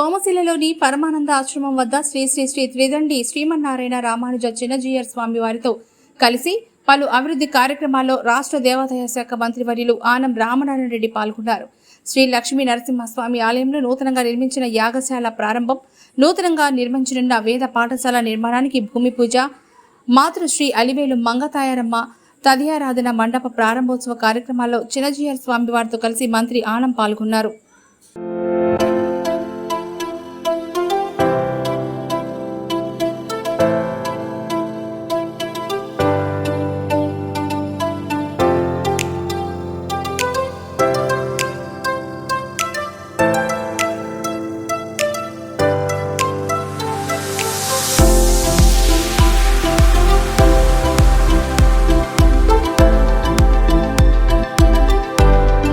సోమశిలలోని పరమానంద ఆశ్రమం వద్ద శ్రీ శ్రీ శ్రీ త్రిదండి శ్రీమన్నారాయణ రామానుజ చిన్నజీయర్ స్వామి వారితో కలిసి పలు అభివృద్ధి కార్యక్రమాల్లో రాష్ట్ర దేవాదాయ శాఖ మంత్రివర్యులు ఆనం రామనారాయణ రెడ్డి పాల్గొన్నారు. శ్రీ లక్ష్మీ నరసింహస్వామి ఆలయంలో నూతనంగా నిర్మించిన యాగశాల ప్రారంభం నూతనంగా నిర్మించనున్న వేద పాఠశాల నిర్మాణానికి భూమి పూజ మాతృశ్రీ అలివేలు మంగతాయారమ్మ తదియారాధన మండప ప్రారంభోత్సవ కార్యక్రమాల్లో చిన్నజీయర్ స్వామి వారితో కలిసి మంత్రి ఆనం పాల్గొన్నారు.